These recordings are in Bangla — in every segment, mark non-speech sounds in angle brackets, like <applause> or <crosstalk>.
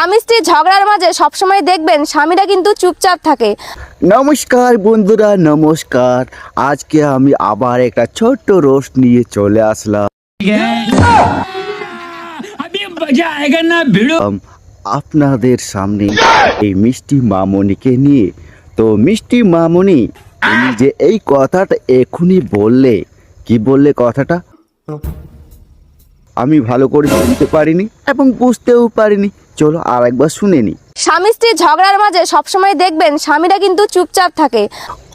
স্বামী স্ত্রী ঝগড়ার মাঝে সবসময় দেখবেন স্বামীরা কিন্তু চুপচাপ থাকে। নমস্কার বন্ধুরা নমস্কার। আজকে আমি আবার একটা ছোট্ট রোস্ট নিয়ে চলে আসলাম। আপনাদের সামনে এই মিষ্টি মামনিকে নিয়ে। তো মিষ্টি মামনি যে এই কথাটা এখনই বললে কি বললে কথাটা? আমি ভালো করে শুনতে পারিনি এবং বুঝতেও পারিনি। চলো আর একবার শুনে নি। স্বামী স্ত্রীর ঝগড়ার মাঝে সবসময় দেখবেন স্বামীরা কিন্তু চুপচাপ থাকে।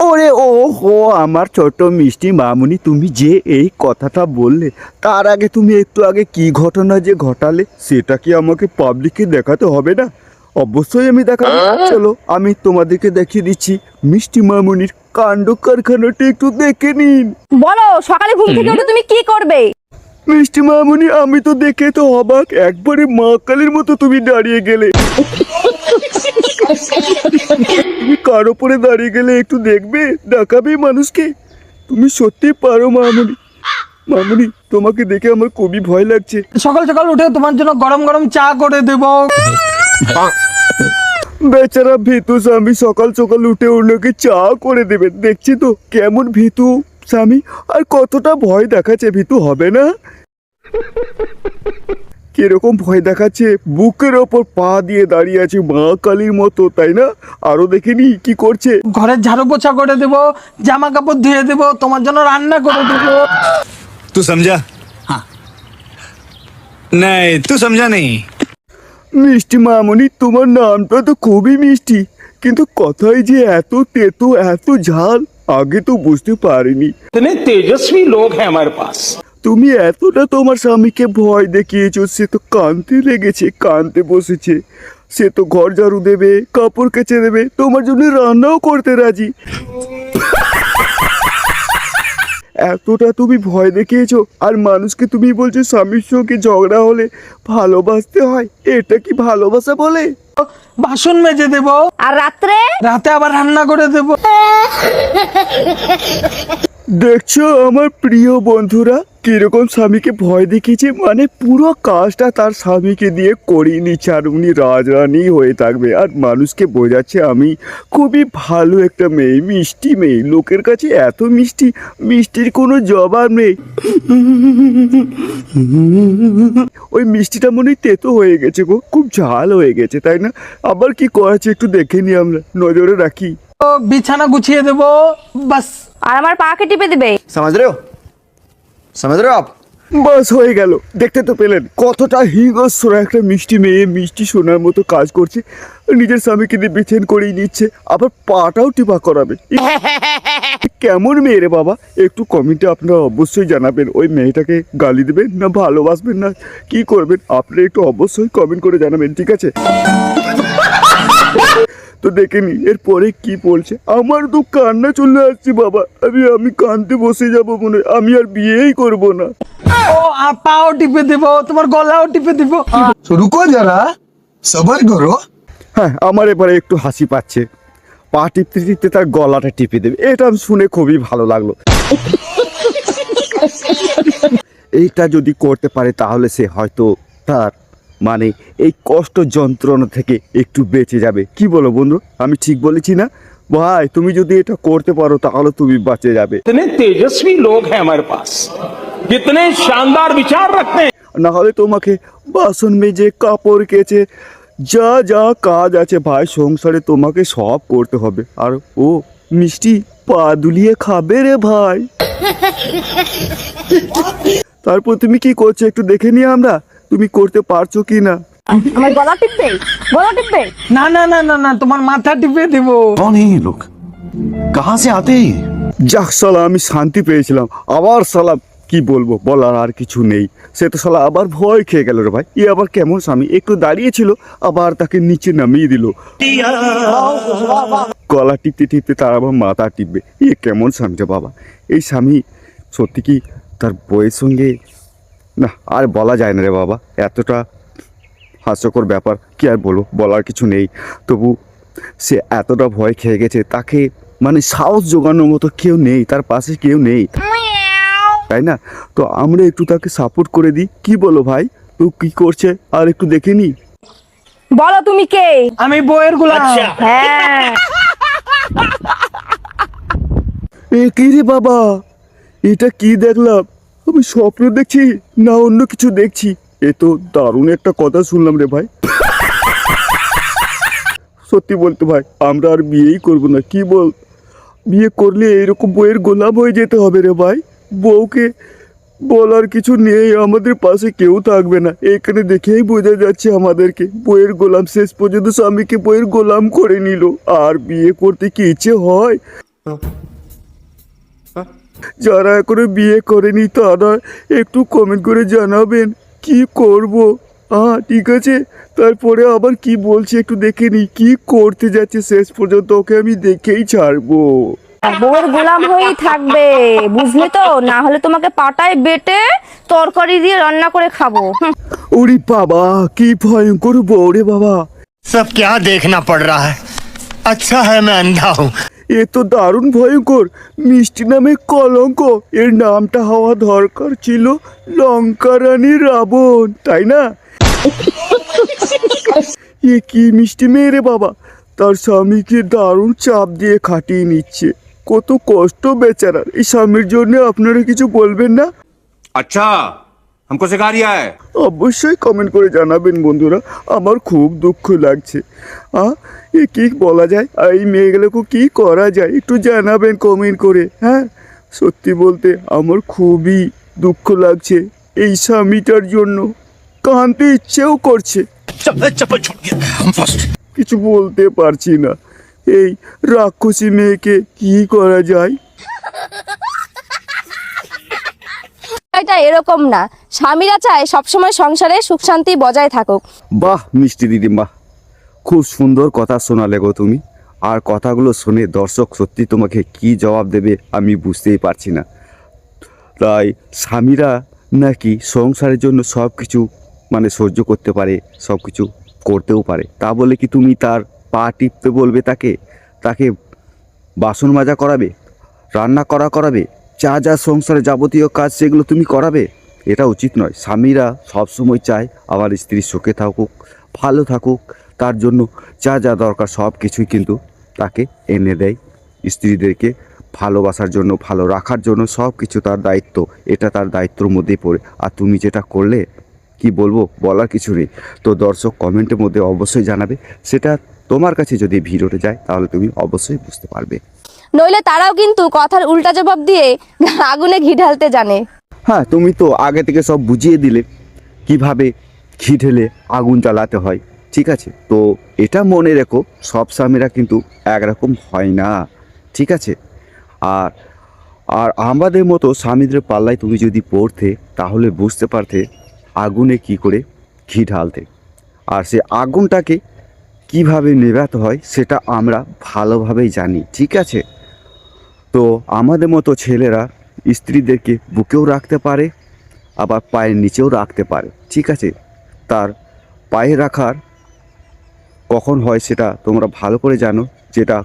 ওরে ও হো আমার ছোট মিষ্টি মামুনি তুমি যে এই কথাটা বললে তার আগে তুমি একটু আগে কি ঘটনা যে ঘটালে সেটা কি আমাকে পাবলিককে দেখাতে হবে না? অবশ্যই আমি দেখাবো। চলো আমি তোমাদেরকে দেখিয়ে দিচ্ছি মিষ্টি মামুনির কাণ্ড কারখানাটা একটু দেখে নিন। বলো সকালে ঘুম থেকে উঠে তুমি কি করবে? মিষ্টি মামুনি আমি তো দেখে তো অবাক। একবারে মা কালীর মতো তুমি দাঁড়িয়ে গেলে। তুমি কার ওপরে দাঁড়িয়ে গেলে একটু দেখবে? দেখাবে মানুষকে? তুমি সত্যি পারো মামুনি। মামুনি তোমাকে দেখে আমার খুবই ভয় লাগছে। সকাল সকাল উঠে তোমার জন্য গরম গরম চা করে দেব। বেচারা ভীতু স্বামী সকাল সকাল উঠে ওনাকে চা করে দেবে। দেখছি তো কেমন ভীতু স্বামী। আর কতটা ভয় দেখাচ্ছে ভীতু হবে না? কীরকম ভয় দেখাচ্ছে? বুকের ওপর পা দিয়ে দাঁড়িয়ে আছে মা কালীর মতো তাই না? আরও দেখিনি কি করছে? ঘরের ঝাড়ু পোছা করে দেব জামা কাপড় ধুয়ে দেব তোমার জন্য রান্না করে দেব। তুই সমঝা নাই তুই সমঝা নেই মিষ্টি মামনি তোমার নামটা তো খুবই মিষ্টি কিন্তু কথাই যে এত তেতো এত ঝাল আগে তো বুঝতে পারিনি। তেজস্বী লোক হ্যাঁ আমার পাশ তুমি এতটা তোমার স্বামীকে ভয় দেখিয়েছো সে তো কানতে লেগেছে কানতে বসেছে। সে তো ঘর ঝাড়ু দেবে কাপড় কেচে দেবে তোমার জন্য রান্নাও করতে রাজি। এতটা তুমি ভয় দেখিয়েছো আর মানুষকে তুমি বলছো স্বামীর সঙ্গে ঝগড়া হলে ভালোবাসতে হয় এটা কি ভালোবাসা বলে? বাসন মেজে দেব। আর রাত্রে? রাতে আবার রান্না করে দেব। <laughs> দেখছ আমার প্রিয় বন্ধুরা? কীরকম স্বামীকে ভয় দেখিয়েছে? মানে পুরো কাজটা তার স্বামীকে দিয়ে করিয়ে নিচ্ছে আর উনি রাজরানি হয়ে থাকবে। আর মানুষকে বোঝাচ্ছে আমি খুবই ভালো একটা মেয়ে, মিষ্টি মেয়ে। লোকের কাছে এত মিষ্টি, মিষ্টির কোনো জবাব নেই। ওই মিষ্টিটা মনে হয় তেতো হয়ে গেছে গো। খুব ঝাল হয়ে গেছে, তাই না? আবার কি করাচ্ছে একটু দেখে নি আমরা। নজরে রাখি। বিছানা গুছিয়ে দেবো। বাস। আর আমার পাকে টিপে দিবে? সমাজ রে সমাজ রে আপ। বাস হয়ে গেল দেখতে তো পেলেন। কতটা হিংস্র একটা মিষ্টি মেয়ে মিষ্টি সোনার মতো কাজ করছে নিজের স্বামীকে দিয়ে বিছেন করিয়ে নিচ্ছে আবার পাটাও টিপা করাবে। কেমন মেয়ে রে বাবা? একটু কমেন্টে আপনারা অবশ্যই জানাবেন ওই মেয়েটাকে গালি দেবেন না ভালোবাসবেন না কি করবেন? আপনারা একটু অবশ্যই কমেন্ট করে জানাবেন ঠিক আছে? তো দেখেনি এরপরে কি বলছে? আমার তো কান্না চলে আসছে বাবা। আমি আমি কানতে বসে যাব মনে আমি আর বিয়েই করব না। ও আপাও টিপে দেব তোমার গলাও টিপে দেব। কর যারা সবার করো। হ্যাঁ আমার এবারে একটু হাসি পাচ্ছে। পা টিপতে টিপতে তার গলাটা টিপে দেবে। এটা আমি শুনে খুবই ভালো লাগল। এইটা যদি করতে পারে তাহলে সে হয়তো তার মানে এই কষ্ট যন্ত্রণা থেকে একটু বেঁচে যাবে। কি বলো বন্ধু? আমি ঠিক বলেছি না? ভাই তুমি যদি এটা করতে পারো তাহলে তুমি বাঁচে যাবে। তেজস্বী লোক হ্যাঁ আমার শানদার বিচার রাখতে না হলে তোমাকে বাসন মেজে কাপড় কেচে যা যা কাজ আছে ভাই সংসারে তোমাকে সব করতে হবে। আর ও মিষ্টি পা দুলিয়ে খাবে রে ভাই। <laughs> তারপর তুমি কি করছ? একটু দেখে নিয়ে আমরা। তুমি করতে পারছ কি না আমার গলা টিপবে? গলা টিপবে? না না না না না তোমার মাথা টিপে দেব। কোন এই লোক? কাহা সে আতে? যাক সালা আমি শান্তি পেয়েছিলাম। আবার সালা কি বলব বলার আর কিছু নেই। সে তো সালা আবার ভয় খেয়ে গেল রে ভাই। ই আবার কেমন স্বামী? একটু দাঁড়িয়েছিল আবার তাকে নিচে নামিয়ে দিল। গলা টিপতে টিপতে তার আবার মাথা টিপবে। ইয়ে কেমন স্বামী রে বাবা। এই স্বামী সত্যি কি তার বয়ের সঙ্গে না আর বলা যায় না রে বাবা এতটা হাস্যকর ব্যাপার কি আর বলব বলার কিছু নেই। তবু সে এতটা ভয় খেয়ে গেছে তাকে মানে সাহস জোগানোর মতো কেউ নেই তার পাশে কেউ নেই। তাই না? তো আমরা একটু তাকে সাপোর্ট করে দিই। কি বলো ভাই? তো কি করছে? আর একটু দেখে নি। বলো তুমি কে? আমি বইয়ের গুলাম। হ্যাঁ। এ কি রে বাবা? এটা কি দেখলাম? আমি স্বপ্ন দেখছি, না অন্য কিছু দেখছি। এ তো দারুণ একটা কথা শুনলাম রে ভাই। সত্যি বলতে ভাই, আমরা আর বিয়েই করব না, কি বল? বিয়ে করলে এরকম বইয়ের গোলাম হয়ে যেতে হবে রে ভাই। বউকে বলার কিছু নেই, আমাদের পাশে কেউ থাকবে না। এখানে দেখেই বোঝা যাচ্ছে আমাদেরকে, বইয়ের গোলাম শেষ পর্যন্ত স্বামীকে বইয়ের গোলাম করে নিল। আর বিয়ে করতে কি ইচ্ছে হয়? যারা এখনো বিয়ে করেনি তারা একটু কমেন্ট করে জানাবেন কি করব হ্যাঁ ঠিক আছে তারপরে আবার কি বলছে একটু দেখে নি কি করতে যাচ্ছে শেষ পর্যন্ত ওকে আমি দেখেই ছাড়বো বউয়ের গোলাম হয়েই থাকবে বুঝলে তো না হলে তোমাকে পাটায় বেটে তরকারি দিয়ে রান্না করে খাবো হুম। ওরে বাবা কি ভয়ঙ্কর বউ রে বাবা सब क्या देखना पड़ रहा है अच्छा है मैं अंधा हूँ এ তো দারুণ ভয়ঙ্কর। মিষ্টি নামে কলঙ্ক। এর নামটা হওয়া দরকার ছিল লঙ্কারানী রাবণ, তাই না? এ কি মিষ্টি মেয়ে রে বাবা। তার স্বামীকে দারুণ চাপ দিয়ে খাটিয়ে নিচ্ছে। কত কষ্ট বেচারার। এই স্বামীর জন্য আপনারা কিছু বলবেন না? আচ্ছা हमको सिखा रिया है অবশ্যই কমেন্ট করে জানাবেন বন্ধুরা আমার খুব দুঃখ লাগছে আ এ কি বলা যায় আর এই মেয়েগুলোকে কি করা যায় একটু জানাবেন কমেন্ট করে হ্যাঁ সত্যি বলতে আমার খুবই দুঃখ লাগছে এই স্বামীটার জন্য কাঁদতে ইচ্ছেও করছে चप्पल छूट गया फर्स्ट কিছু বলতে পারছি না এই রাক্ষসী মেয়েকে কি করা যায় এটা এরকম না। স্বামীরা চায় সবসময় সংসারে সুখ শান্তি বজায় থাকুক। বাহ, মিষ্টি দিদি, বাহ। খুব সুন্দর কথা শোনালে গো তুমি। আর কথাগুলো শুনে দর্শক সত্যি তোমাকে কি জবাব দেবে আমি বুঝতেই পারছি না। তাই স্বামীরা নাকি সংসারের জন্য সব কিছু মানে সহ্য করতে পারে সব কিছু করতেও পারে। তা বলে কি তুমি তার পা টিপতে বলবে তাকে? তাকে বাসন মাজা করাবে? রান্না করা করাবে? যা যা সংসারে যাবতীয় কাজ সেগুলো তুমি করাবে, এটা উচিত নয়। স্বামীরা সবসময় চায় আমার স্ত্রী সুখে থাকুক, ভালো থাকুক, তার জন্য যা যা দরকার সব কিছুই কিন্তু তাকে এনে দেয়। স্ত্রীদেরকে ভালোবাসার জন্য, ভালো রাখার জন্য সব কিছু তার দায়িত্ব, এটা তার দায়িত্বর মধ্যেই পড়ে। আর তুমি যেটা করলে, কি বলব, বলার কিছু নেই। তো দর্শক কমেন্টের মধ্যে অবশ্যই জানাবে, সেটা তোমার কাছে যদি ভিডিওটা যায়, তাহলে তুমি অবশ্যই বুঝতে পারবে। নইলে তারাও কিন্তু কথার উল্টা জবাব দিয়ে আগুনে ঘি ঢালতে জানে। হ্যাঁ তুমি তো আগে থেকে সব বুঝিয়ে দিলে কীভাবে ঘি ঢেলে আগুন জ্বালাতে হয়, ঠিক আছে? তো এটা মনে রেখো, সব স্বামীরা কিন্তু একরকম হয় না, ঠিক আছে? আর আর আমাদের মতো স্বামীদের পাল্লায় তুমি যদি পড়তে, তাহলে বুঝতে পারতে আগুনে কি করে ঘি ঢালতে। আর সে আগুনটাকে কীভাবে নেভাতে হয়, সেটা আমরা ভালোভাবেই জানি, ঠিক আছে? তো আমাদের মতো ছেলেরা স্ত্রীদেরকে বুকেও রাখতে পারে, আবার পায়ের নিচেও রাখতে পারে, ঠিক আছে? তার পায়ে রাখার কখন হয় সেটা তোমরা ভালো করে জানো, যেটা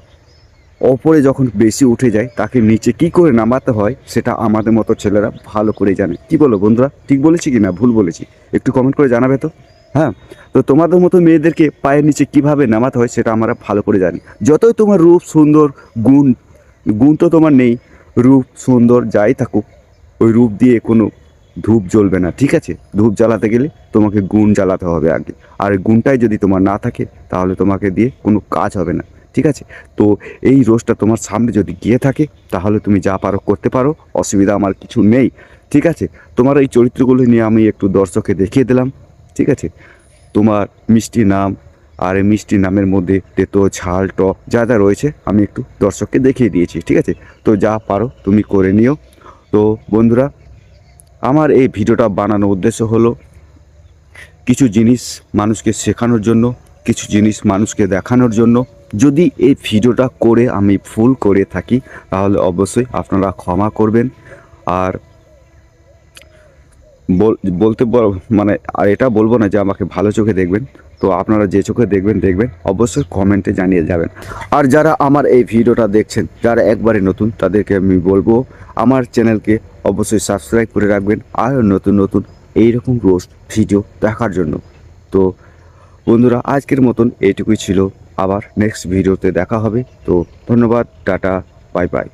ওপরে যখন বেশি উঠে যায়, তাকে নিচে কি করে নামাতে হয় সেটা আমাদের মতো ছেলেরা ভালো করে জানে। কি বলো বন্ধুরা, ঠিক বলেছি কি না? ভুল বলেছি। একটু কমেন্ট করে জানাবে তো? হ্যাঁ? তো তোমাদের মতো মেয়েদেরকে পায়ের নিচে কীভাবে নামাতে হয় সেটা আমরা ভালো করে জানি। যতই তোমার রূপ, সুন্দর, গুণ গুণ তো তোমার নেই। রূপ, সুন্দর, যাই থাকুক, ওই রূপ দিয়ে কোনো ধূপ জ্বলবে না, ঠিক আছে? ধূপ জ্বালাতে গেলে তোমাকে গুণ জ্বালাতে হবে আগে। আর গুণটাই যদি তোমার না থাকে, তাহলে তোমাকে দিয়ে কোনো কাজ হবে না, ঠিক আছে? তো এই রোজটা তোমার সামনে যদি গিয়ে থাকে, তাহলে তুমি যা পারো করতে পারো, অসুবিধা আমার কিছু নেই, ঠিক আছে? তোমার এই চরিত্রগুলো নিয়ে আমি একটু দর্শককে দেখিয়ে দিলাম, ঠিক আছে? তোমার মিষ্টি নাম আর এই মিষ্টি নামের মধ্যে তেতো, ঝাল, টক যা যা রয়েছে আমি একটু দর্শককে দেখিয়ে দিয়েছি, ঠিক আছে? তো যা পারো তুমি করে নিও। তো বন্ধুরা, আমার এই ভিডিওটা বানানোর উদ্দেশ্য হলো কিছু জিনিস মানুষকে শেখানোর জন্য, কিছু জিনিস মানুষকে দেখানোর জন্য। যদি এই ভিডিওটা করে আমি ভুল করে থাকি, তাহলে অবশ্যই আপনারা ক্ষমা করবেন। আর বল- বলতে মানে আর এটা বলব না যে আমাকে ভালো চোখে দেখবেন। তো আপনারা যে চোখে দেখবেন দেখবেন। অবশ্যই কমেন্টে জানিয়ে যাবেন। আর যারা আমার এই ভিডিওটা দেখছেন, যারা একবারে নতুন, তাদেরকে আমি বলব, আমার চ্যানেলকে অবশ্যই সাবস্ক্রাইব করে রাখবেন। আর নতুন নতুন এইরকম রোস্ট ভিডিও দেখার জন্য। তো বন্ধুরা, আজকের মতন এইটুকুই ছিল। আবার নেক্সট ভিডিওতে দেখা হবে। তো ধন্যবাদ, টাটা বাই বাই